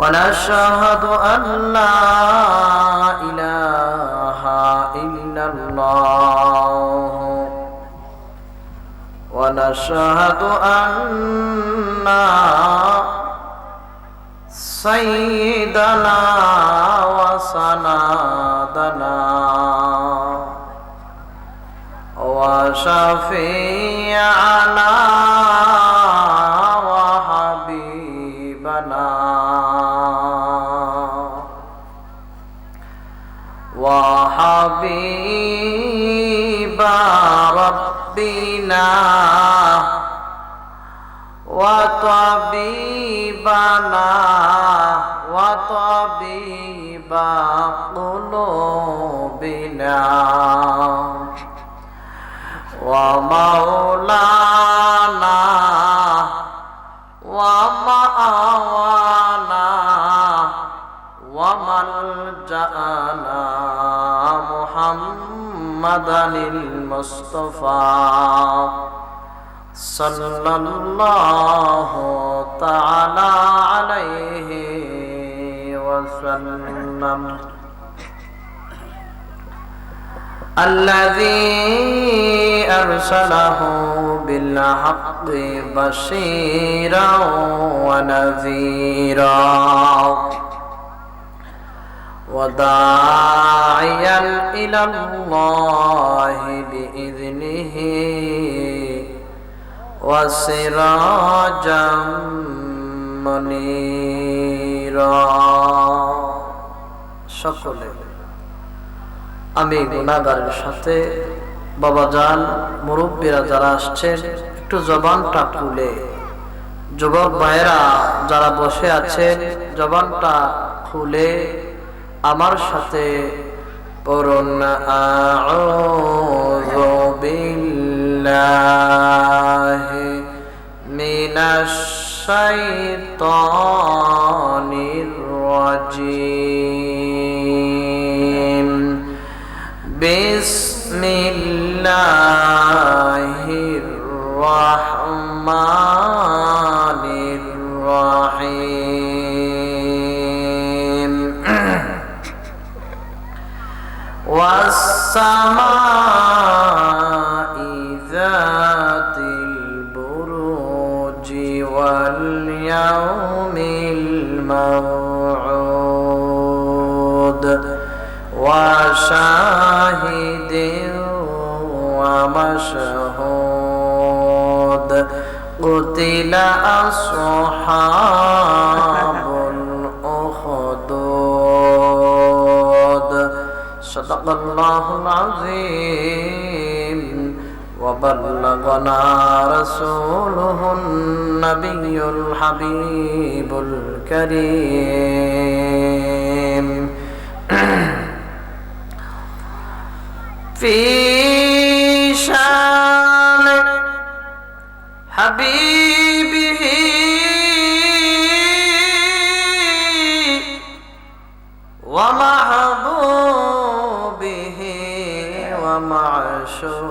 ونشهد أن لا إله إلا الله ونشهد أن سيدنا وسندنا وشفيعنا ربنا وطبيبنا وطبيب قلوبنا ومولانا ومأوانا وملجأنا محمدا المصطفى صلى الله تعالى عليه وسلم. الذي أرسله بالحق بشيرا ونذيرا. وداعيا إلى الله بإذنه وسراجا منيرا সকলে আমি গুণাগারের সাথে বাবা যান মুরব্বীরা যারা আসছেন একটু জবানটা খুলে যুবক ভাইয়েরা যারা বসে আছেন জবানটা খুলে আমার সাথে পড়ুন আউযু বিল্লাহি মিনাশ শাইতানির রাজিম। বিসমিল্লাহির وبلغنا رسوله النبي الحبيب الكريم. في شان حبيبه ومحبوبه ومعشوقه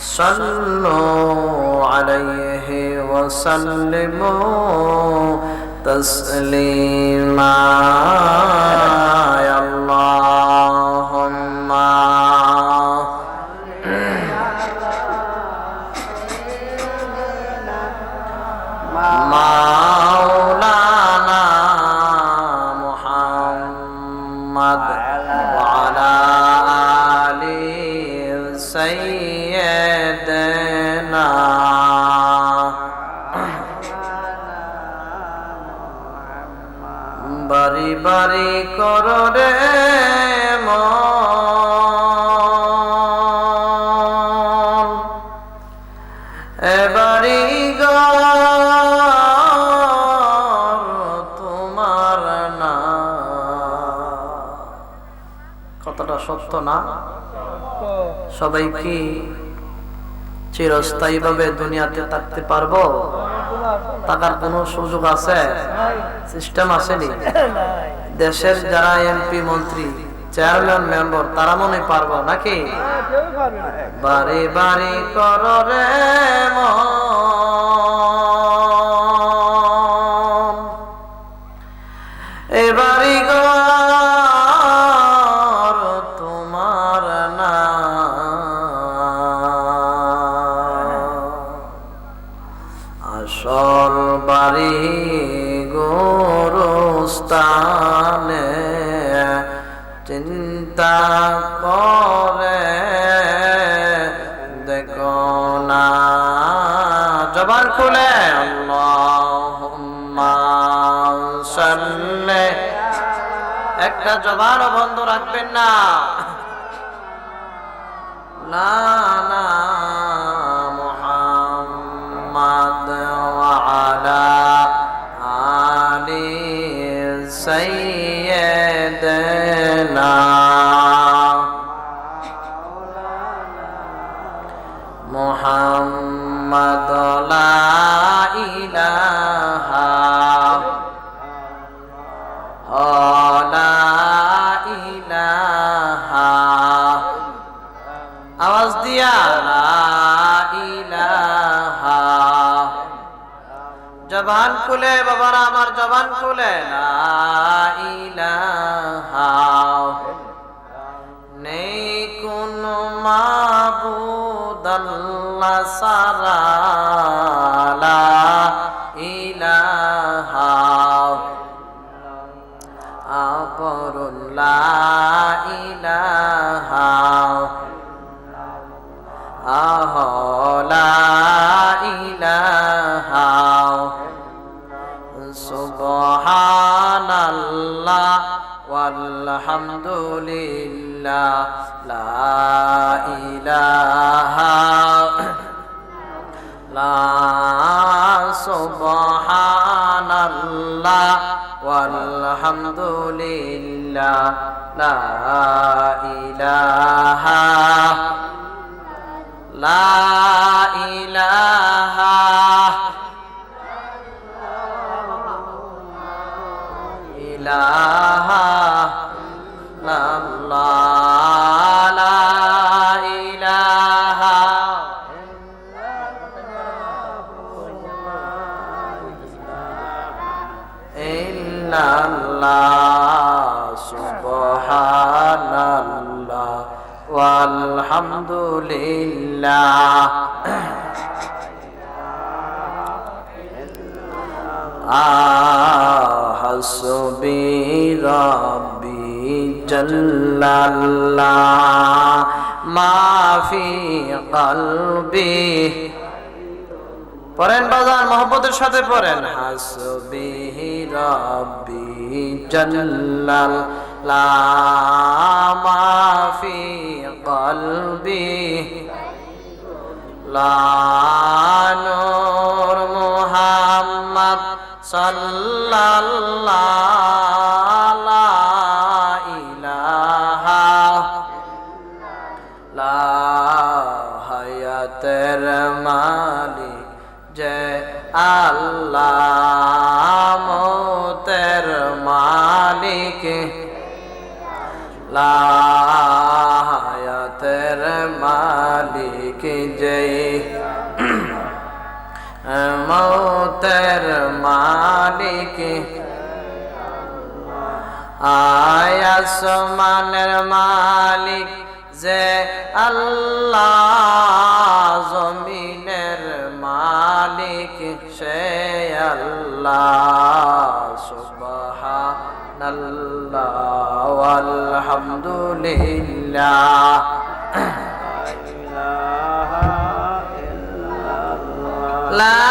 صلوا عليه وسلموا تسليما يا اللهم এবারি তোমার না। কতটা সত্য না? সবাই কি চিরস্থায়ী ভাবে দুনিয়াতে থাকতে পারব? থাকার কোনো সুযোগ আছে? সিস্টেম আসেনি? দেশের যারা এমপি, মন্ত্রী, চেয়ারম্যান, মেম্বার, তারা মনে পারব নাকি? বাড়ি বাড়ি কর রে এবারি ঘর তোমার না। আসল বাড়ি গোরস্থানে। একটা জবানও বন্ধ রাখবেন না। খুলে বাবারা আমার জবান খুলে। নেই কোন মা বুদল সারা walhamdulillah la ilaha লা সুবহানাল্লাহ walhamdulillah লা ইলাহা লা ইলাহা ইলাহা ইল্লাল্লাহ walhamdulillah حسبي ربي جل الله ما في قلبي পড়েন বাজার মোহব্বতের সাথে পড়েন হাসবি রব্বি জাল্লাল লা মা ফি কলবি লা নূর মুহাম্মদ সাল্লাল্লাহু লা ইলাহা লা হায়াতের মালিক যে আল্লাহ মালিক লা হায়াতের মালিক যেই মৌতের মালিক। আয়াসমানের মালিক যে আল্লাহ জমিনের মালিক সে আল্লাহ। সুবহানাল্লাহ আলহামদুলিল্লাহ লা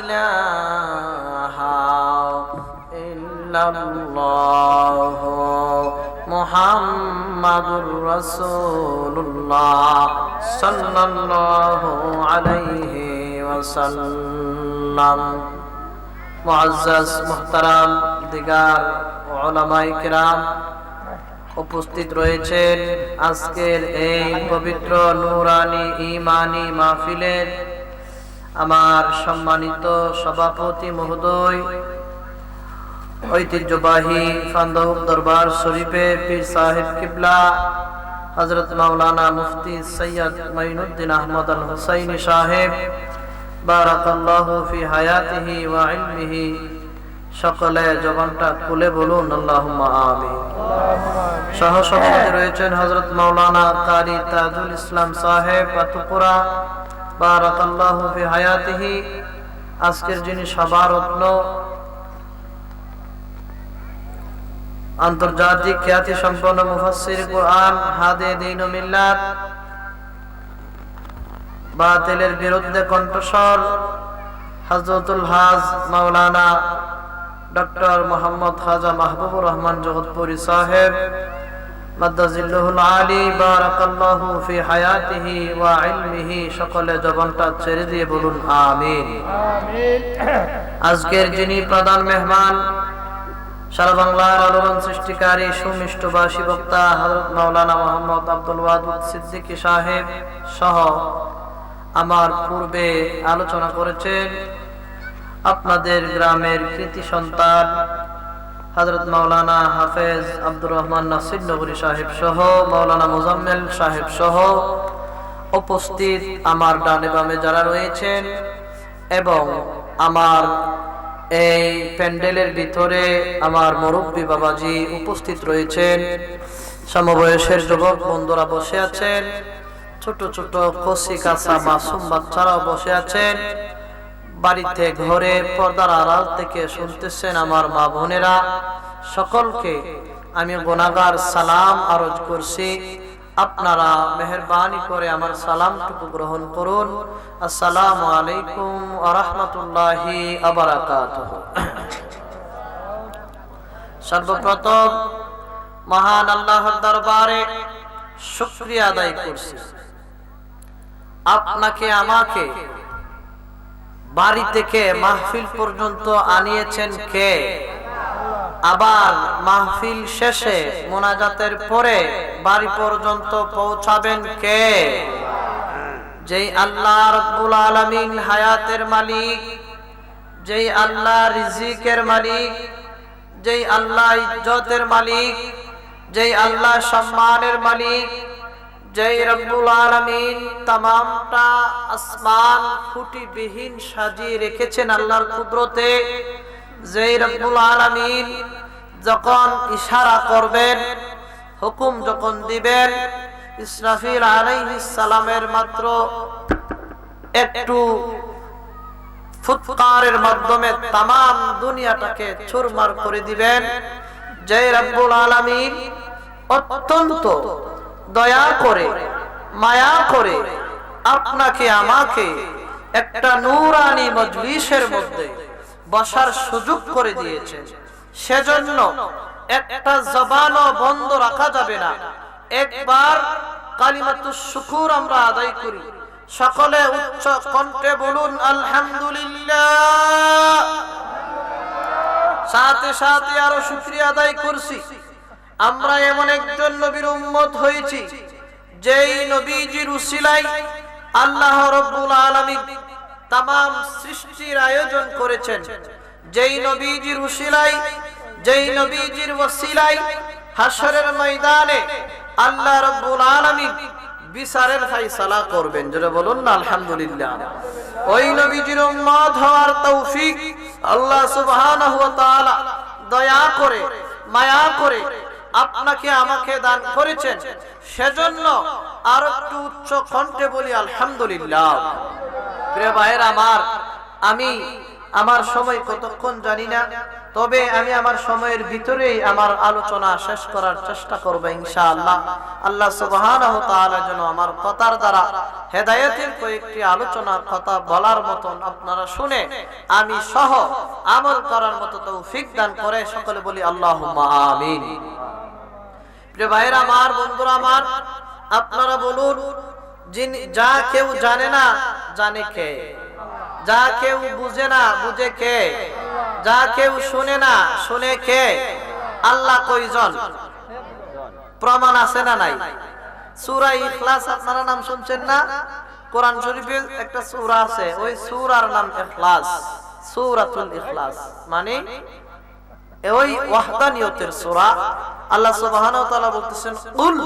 ইলাহা ইল্লাল্লাহ মুহাম্মাদুর রাসূলুল্লাহ সাল্লাল্লাহু আলাইহি ওয়াসাল্লাম মুআজ্জাজ, মুহতারাম, দিগার, উলামায়ে কিরাম উপস্থিত রয়েছেন আজকের এই পবিত্র নুরানি ইমানি মাহফিলের আমার সম্মানিত সভাপতি মহোদয়, ঐতিহ্যবাহী ফান্দহুক দরবার শরীফের পীর সাহেব কিবলা হজরত মাওলানা মুফতি সৈয়দ মাইনুদ্দিন আহমদ আল হুসাইনি সাহেব বারাকাল্লাহু ফি হায়াতিহি ওয়া ইলমিহি। সকলে জবানটা খুলে বলুন আজকের যিনি সভারত্ন আন্তর্জাতিক খ্যাতি সম্পন্ন মুফাসসির কোরআন, হাদে দিন বাতিলের বিরুদ্ধে কণ্ঠস্বর। হজরতুল হাজ মাওলানা ডক্টর মোহাম্মদ খাজা মাহবুবুর রহমান জগৎপুরি সাহেব মাদ্দাজিল্লুহুল আলী বারাকাল্লাহু ফি হায়াতিহি ওয়া ইলমিহি সকলে জবানটা ছেড়ে দিয়ে বলুন আমিন। আজকের যিনি প্রধান মেহমান সারা বাংলার আলোড়ন সৃষ্টিকারী বক্তা মাওলানা মোহাম্মদ আব্দুল ওয়াদুদ সিদ্দিকী সাহেব সহ আমার পূর্বে আলোচনা করেছেন আপনাদের গ্রামের কৃতি সন্তান হজরত মাওলানা হাফেজ আব্দুর রহমান নাসির নগরী সাহেব সহ, মাওলানা মোজাম্মেল সাহেব সহ উপস্থিত আমার ডানে বামে যারা রয়েছেন এবং আমার এই প্যান্ডেলের ভিতরে আমার মুরব্বী বাবাজি উপস্থিত রয়েছেন। সমবয়সের যুবক বন্ধুরা বসে আছেন। ছোট ছোট কচি কাঁচা মাসুম বাচ্চারাও বসে আছেন। বাড়িতে ঘরে পর্দার আড়াল থেকে শুনতেছেন আমার মা বোনেরা। সকলকে আমি গোনাগার সালাম আরজ করছি। আপনারা মেহরবানি করে আমার সালামটুকু গ্রহণ করুন। আসসালামু আলাইকুম আরহামতুল্লাহি আবরাকাত সর্বপ্রথম মহান আল্লাহর দরবারে শুক্রিয়া আদায় করছি। আপনাকে আমাকে বাড়ি থেকে মাহফিল পর্যন্ত আনিয়েছেন কে? আবার মাহফিল শেষে মোনাজাতের পরে বাড়ি পর্যন্ত পৌঁছাবেন কে? যেই আল্লাহ রব্বুল আলামিন হায়াতের মালিক, যেই আল্লাহ রিজিকের মালিক, যেই আল্লাহ ইজ্জতের মালিক, যেই আল্লাহ সম্মানের মালিক যেই রব্বুল আলামিন। তামামটা আসমান খুঁটিবিহীন সাজিয়ে রেখেছেন আল্লাহর কুদরতে। যেই রব্বুল আলামিন, যখন ইশারা করবেন, হুকুম যখন দিবেন, ইসরাফিল আলাইহিস সালামের মাত্র একটু ফুৎকারের মাধ্যমে তামাম দুনিয়াটাকে চুরমার করে দিবেন। জয় রব্বুল আলামিন, অত্যন্ত দয়া করে, মায়া করে আপনাকে, আমাকে একটা নূরানি মজলিসের মধ্যে বসার সুযোগ করে দিয়েছে সেজন্য একটা জবানও বন্ধ রাখা যাবে না। একবার কালিমাতুস শুকুর আমরা আদায় করি। সকলে উচ্চ কণ্ঠে বলুন, আলহামদুলিল্লাহ। সাথে সাথে আরও শুক্রিয়া আদায় করছি। আমরা এমন একজন নবীর উম্মত হয়েছি, যেই নবীজির উসিলাই আল্লাহ রব্বুল আলামিন তাম সৃষ্টির আয়োজন করেছেন। যেই নবীজির উসিলাই যেই নবীজির ওসিলাই হাসরের ময়দানে আল্লাহ রাব্বুল আলামিন বিচারের ফাইসালা করবেন। যেটা বলুন না, আলহামদুলিল্লাহ। ওই নবীজির উম্মত হওয়ার তৌফিক আল্লাহ সুবহানাহু ওয়া তাআলা দয়া করে, মায়া করে আপনাকে আমাকে দান করেছেন। সেজন্য আর একটু উচ্চ কণ্ঠে বলি, আলহামদুলিল্লাহ। প্রিয় ভাইয়ের আমার, আমি আমার সময় কতক্ষণ জানি না, তবে আমি আমার সময়ের ভিতরেই আমার আলোচনা শেষ করার চেষ্টা করব ইনশাআল্লাহ। আল্লাহ সুবহানাহু তাআলা যেন আমার কথার দ্বারা হেদায়েতের কয়েকটি আলোচনার কথা বলার মতন আপনারা শুনে আমি সহ আমল করার মতো তৌফিক দান করে সকলে বলি আল্লাহুম্মা আমিন। প্রিয় ভাইয়েরা, আমার বন্ধুরা, আমার, আপনারা বলুন, যিনি যা কেউ জানে না, জানে কে? যা কেউ বুঝে না, বুঝে কে? যা কেউ শুনে না, শুনে কে? আল্লাহ কইজন প্রমাণ আছে না নাই? সূরা ইখলাস, আপনারা নাম শুনছেন না? কোরআন শরীফে একটা সূরা আছে, ওই সূরার নাম ইখলাস, সূরাতুল ইখলাস। মানে ওই ওয়াহদানিয়তের সূরা। আল্লাহ সুবহানাহু ওয়া তাআলা বলতেছেন কুল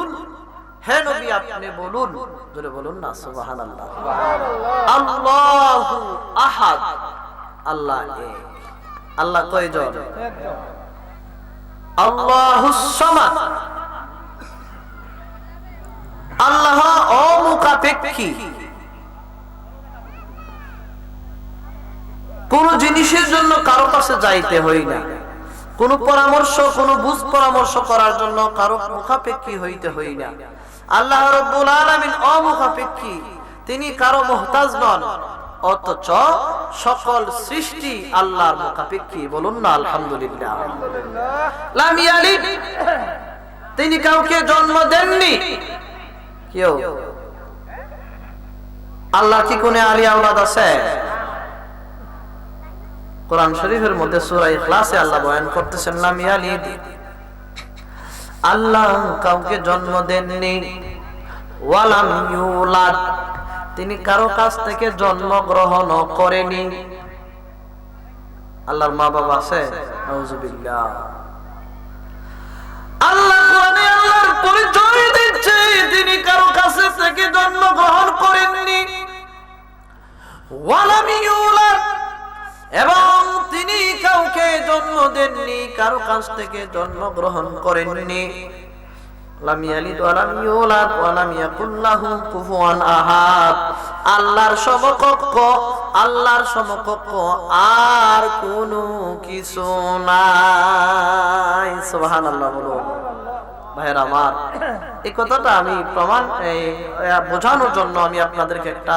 হে নবী আপনি বলুন জোরে বলুন না সুবহানাল্লাহ। আল্লাহু আহাদ। আল্লাহ এক। আল্লাহ কয়জন? আল্লাহুস সামাদ। আল্লাহ কোন জিনিসের জন্য কারও কাছে যাইতে হই না। কোন পরামর্শ কোন বুঝ পরামর্শ করার জন্য কারও মুখাপেক্ষী হইতে হই না। আল্লাহ রব্বুল আলামিন অমুখাপেক্ষী। তিনি কারও মোহতাজ নন, অথচ সকল সৃষ্টি আল্লাহর মুখাপেক্ষী। বলুন না, আলহামদুলিল্লাহ। তিনি কাউকে জন্ম দেননি। কেউ? আল্লাহ কি কোনে আলী আওলাদ আছে? কোরআন শরীফের মধ্যে সূরা ইখলাসে আল্লাহ বয়ান করতেছেন, লাম ইয়ালিদ। আল্লাহ কাউকে জন্ম দেননি, ওয়ালাম ইউলাদ, তিনি কারও কাছ থেকে জন্ম গ্রহণ করেনি। আল্লাহর মা বাবা আছে? নাউজুবিল্লাহ। আল্লাহ কোরআনে আল্লাহর পরিচয় দিচ্ছে, তিনি কারও কাছে থেকে জন্ম গ্রহণ করেননি। ওয়ালাম ইউলাদ, এবং তিনি কাউকে জন্ম দেননি। কারও কাছ থেকে জন্ম গ্রহণ করেননি আল্লাহর সমকক্ষ আল্লাহর সমকক্ষ আর কোনো কিছু নাই। সুবহানাল্লাহ বলুন। ভাইয়ের আমার, এই কথাটা আমি প্রমাণ বোঝানোর জন্য আমি আপনাদেরকে একটা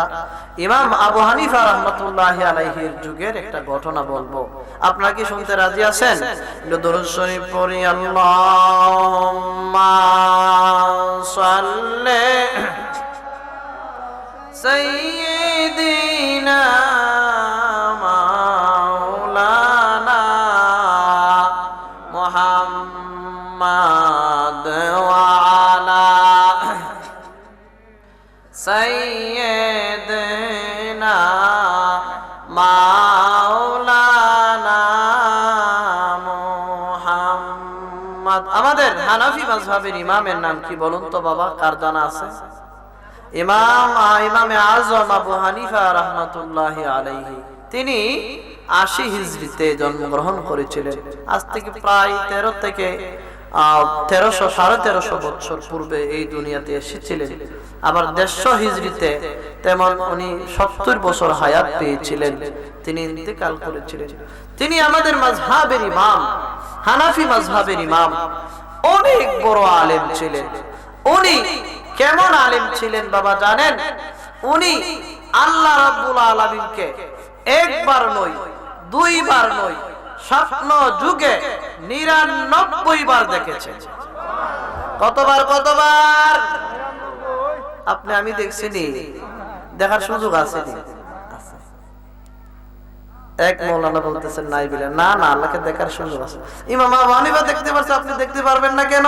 ইমাম আবু হানিফা রহমতুল্লাহ আলাইহির যুগের একটা ঘটনা বলব। আপনারা কি শুনতে রাজি আছেন? দরুদ শরীফ হানাফি মাযহাবের ইমামের নাম কি বলুন তো বাবা? কার জানা আছে? ইমাম ইমামে আজম আবু হানিফা রহমতুল্লাহ আলাইহি। তিনি আশি হিজরিতে জন্মগ্রহণ করেছিলেন। আজ থেকে প্রায় তেরো থেকে তেরোশো, সাড়ে তেরোশো বছর পূর্বে এই দুনিয়াতে এসেছিলেন। আবার দেড়শো হিজরিতে তেমন উনি সত্তর বছর হায়াত পেয়েছিলেন। তিনি ইন্তেকাল করেছিলেন। তিনি আমাদের মাঝহাবের ইমাম, হানাফি মাঝহাবের ইমাম। অনেক বড় আলেম ছিলেন। উনি কেমন আলেম ছিলেন বাবা জানেন? উনি আল্লাহ রাব্বুল আলামিনকে একবার নয়, দুইবার নয়, স্বপ্ন যুগে নিরানব্বই বার দেখেছেন। কতবার কতবার? আপনি, আমি দেখছি নি। দেখার সুযোগ আছে নি। এক মৌলানা বলতেছেন, নাই বিলে। না না, আল্লাহকে দেখার সুযোগ আছে। ইমাম আবু হানিফা দেখতে পারছে, আপনি দেখতে পারবেন না কেন?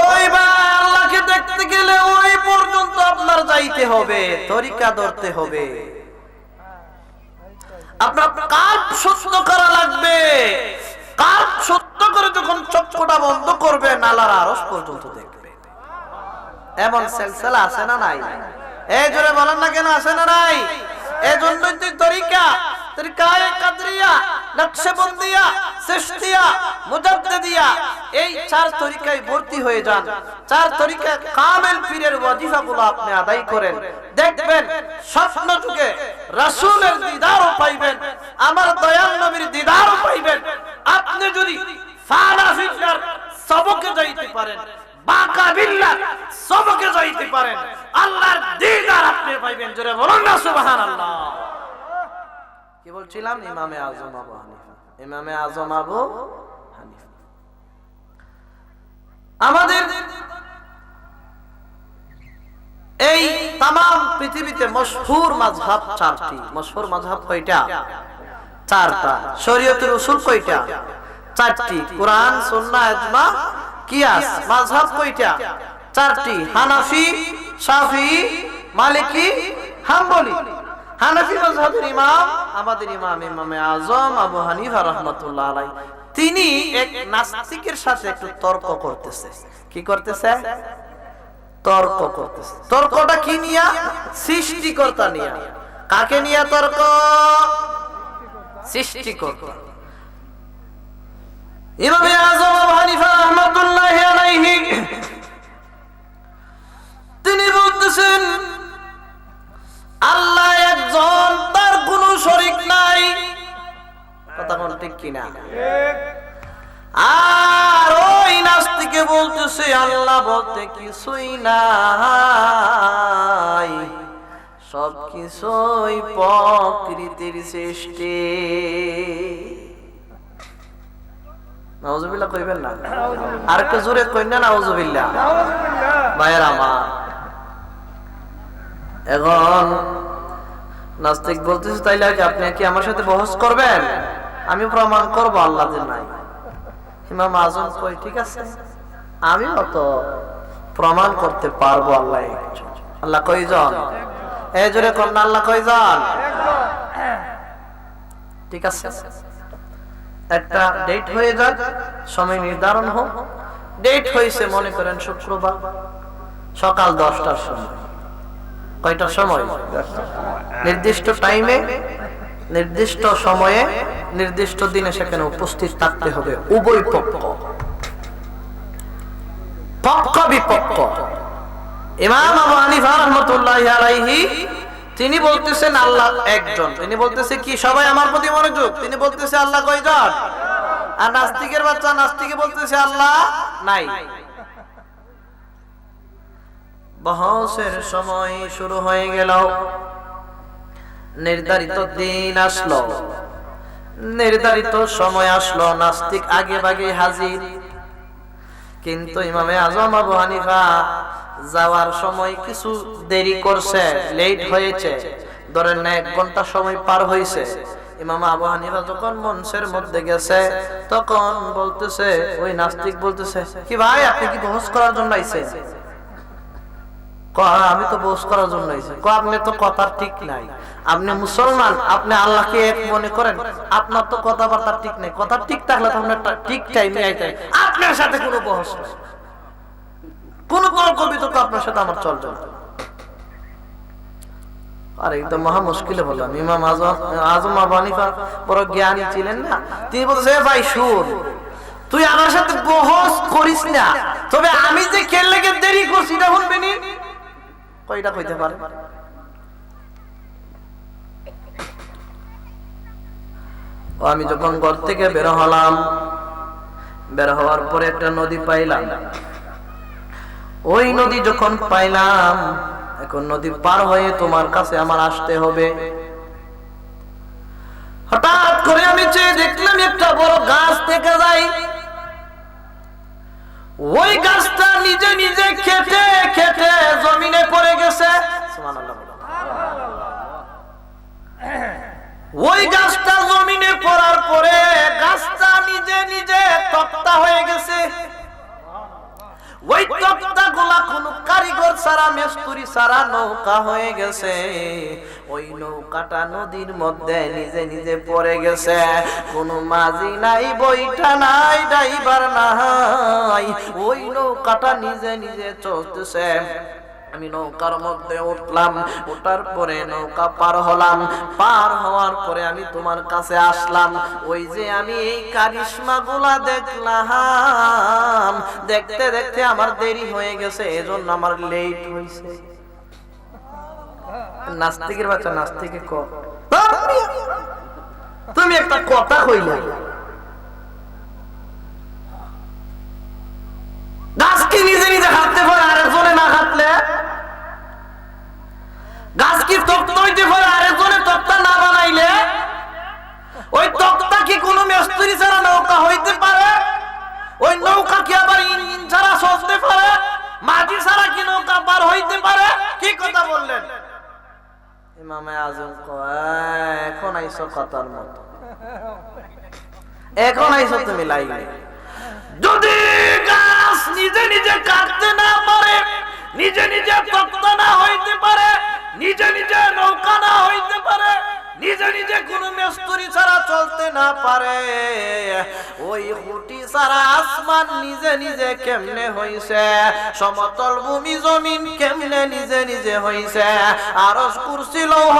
ওই ভাই আল্লাহকে দেখতে গেলে ওই পর্যন্ত আপনার যাইতে হবে, তরিকা ধরতে হবে। আপনার কাজ সত্য করা লাগবে। কাজ সত্য করে যখন চক্ষুটা বন্ধ করবে, নালার আরস পর্যন্ত দেখবে। এমন সেলসেলা আছে না নাই? এই জোরে বলেন না কেন, আছে না নাই? তরিকা, তরিকায়ে এই চার তরিকায় ভর্তি হয়ে যান। চার তরিকা কামেল পীরের ওয়াজিফাগুলো আপনি আদায় করেন। দেখবেন স্বপ্ন পাইবেন, আমার দয়াল নবীর দিদারও পাইবেন। আপনি যদি সবকে যাইতে পারেন আমাদের এই তাম পৃথিবীতে মশহুর মাযহাব চারটি। মশহুর মাযহাব কয়টা? চারটা। শরীয়তের উসুল কয়টা? চারটি। কোরআন, সুন্নাহ কিয়াস কয়টা? চারটি। হানাফি মালিকি, হাম্বলি। হানাফি ইমাম, আমাদের ইমাম ইমামে আজম, আবু হানিফা রাহমাতুল্লাহ আলাই তিনি এক নাস্তিকের সাথে একটু তর্ক করতেছে। কি করতেছে? তর্ক করতেছে। তর্কটা কি নিয়া? সৃষ্টিকর্তা নিয়া। কাকে নিয়া তর্ক? সৃষ্টিকর্তা। ইমামে আজম আবু হানিফা রাহমাতুল্লাহি আলাইহি তিনি বলতেছেন, আল্লাহ একজন, তার কোনো শরীক নাই। কথা কোন ঠিক কিনা? আর ওই নাস্তিকে বলতেছে, আল্লাহ বলতে কিছুই নাই। সব কিছুই প্রকৃতির সৃষ্টি। নাউজুবিল্লাহ কইবেন না? আর একটু জোরে কইন না নাউজুবিল্লাহ? ভাইয়ের আমার এখন নাস্তিক বলতেছে তাইলে কি আপনি কি আমার সাথে বহস করবেন? আমি প্রমাণ করব আল্লাহ যে নাই। ইমাম আজম কই ঠিক আছে। আমি অত প্রমাণ করতে পারব আল্লাহ। আল্লাহ কয়জন? এই জোরে কন্যা আল্লাহ কয়জন? ঠিক আছে। একটা ডেট হয়ে যাক, সময় নির্ধারণ হোক। ডেট হয়েছে, মনে করেন, শুক্রবার, সকাল দশটার সময়। কয়টার সময়? নির্দিষ্ট টাইমে নির্দিষ্ট সময়ে, নির্দিষ্ট দিনে সেখানে উপস্থিত থাকতে হবে। উভয় পক্ষ। পক্ষ বিপক্ষ। ইমাম আবু হানিফা রাহমাতুল্লাহ তিনি বলতেছেন আল্লাহ একজন। তিনি বলতেছে কি, সবাই আমার প্রতি মনোযোগ? তিনি বলতেছে আল্লাহ কয়জন? আর নাস্তিকের বাচ্চা নাস্তিকে বলতেছে আল্লাহ নাই। বহসের সময় শুরু হয়ে গেল। নির্ধারিত দিন আসলো। নির্ধারিত সময় আসলো, নাস্তিক আগে ভাগে হাজির। কিন্তু ইমামে আজম আবু হানিফা যাওয়ার সময় কিছু দেরি করছে লেট হয়েছে। ধরেন না, এক ঘণ্টা সময় পার হয়েছে। ইমাম আবু হানিফা যখন মঞ্চের মধ্যে গেছে, তখন বলতেছে, ওই নাস্তিক বলতেছে, কি ভাই, আপনি কি বহস করার জন্য আইছেন? আমি তো করার জন্য আপনি তো কথা ঠিক নাই। আপনি মুসলমান, আপনি আল্লাহকে এক মনে করেন? আপনার তো কথাবার্তা ঠিক নাই। কথা ঠিক থাকলে তো আপনার ঠিক টাইমে আইতে আপনার সাথে কোনো বহস কোন তর্ক বিতর্ক আপনার সাথে আমার চলবে একদম মহা মুশকিলে বললাম ইমাম আজম আজম আবু হানিফা বড় জ্ঞানী ছিলেন না? তিনি বলছে ভাই, শুন। তুই আমার সাথে বহস করিস না। তবে আমি যে দেরি করছি নি? কয়টা কইতে পারে। আমি যখন ঘর থেকে বের হলাম, বের হওয়ার পরে একটা নদী পাইলাম। ওই নদী যখন পাইলাম, এখন নদী পার হয়ে তোমার কাছে আমার আসতে হবে। হঠাৎ করে আমি চেয়ে দেখলাম একটা বড় গাছ থেকে যাই ওই গাছটা নিজে নিজে খেটে খেটে জমিনে পড়ে গেছে। ওই গাছটা জমিনে পড়ার পরে গাছটা নিজে নিজে তক্তা হয়ে গেছে। ওই তক্তা গুলা কোন কারিগর সারা মেস্তুরি সারা নৌকা হয়ে গেছে। ওই নৌকাটা নদীর মধ্যে নিজে নিজে পড়ে গেছে। কোন মাঝি নাই, বইটা নাই, ড্রাইভার নাই। ওই নৌকাটা নিজে নিজে চলতেছে। আমি নৌকার মধ্যে উঠলাম ওঠার পরে নৌকা পার হলাম। পার হওয়ার পরে আমি তোমার কাছে আসলাম। ওই যে আমি এই কারিশমা গুলা দেখলাম। দেখতে দেখতে আমার দেরি হয়ে গেছে, এজন্য আমার লেট হয়েছে নাস্তিকের বাচ্চা, নাস্তিকে ক? তুমি একটা কথা কইলে। গাছ কি নিজে নিজে হাঁটতে পারে আরেকজনে না হাঁটলে গাছ কি তক্তা হইতে পারে? আরেকজনে তক্তা না বানাইলে? ওই তক্তা কি কোন মিস্ত্রি ছাড়া নৌকা হইতে পারে? ওই নৌকা কি আবার ইঞ্জিন ছাড়া চলতে পারে? মাটি ছাড়া কি নৌকা পার হইতে পারে? কি কথা বললেন? ইমামে আজম এখন আইসো কথার মতো। এখন আইসো তুমি লাইলে যদি গাছ নিজে নিজে কাটতে না পারে নিজে নিজে তক্তা না হইতে পারে নিজে নিজে নৌকা না হইতে পারে। নিজে নিজে কোন মেস্তুরি ছাড়া চলতে না পারে। ওই খুঁটি ছাড়া আসমান নিজে নিজে কেমনে হইছে? সমতল ভূমি জমিন কেমনে নিজে নিজে হইছে? আরস কুরসি, লৌহ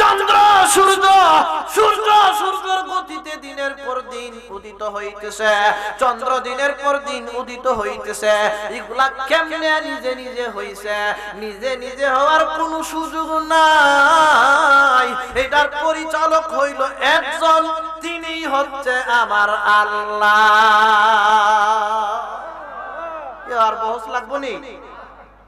চন্দ্র, সূর্য সূর্য, সূর্যের গতিতে দিনের পর দিন উদিত হইতেছে। চন্দ্র দিনের পর দিন উদিত হইতেছে। এগুলা কেমনে নিজে নিজে হইছে? নিজে নিজে হওয়ার কোনো সুযোগ নাই। এটার পরিচালক হইল একজন তিনি হচ্ছে আমার আল্লাহ। আর বহস লাগবো নি?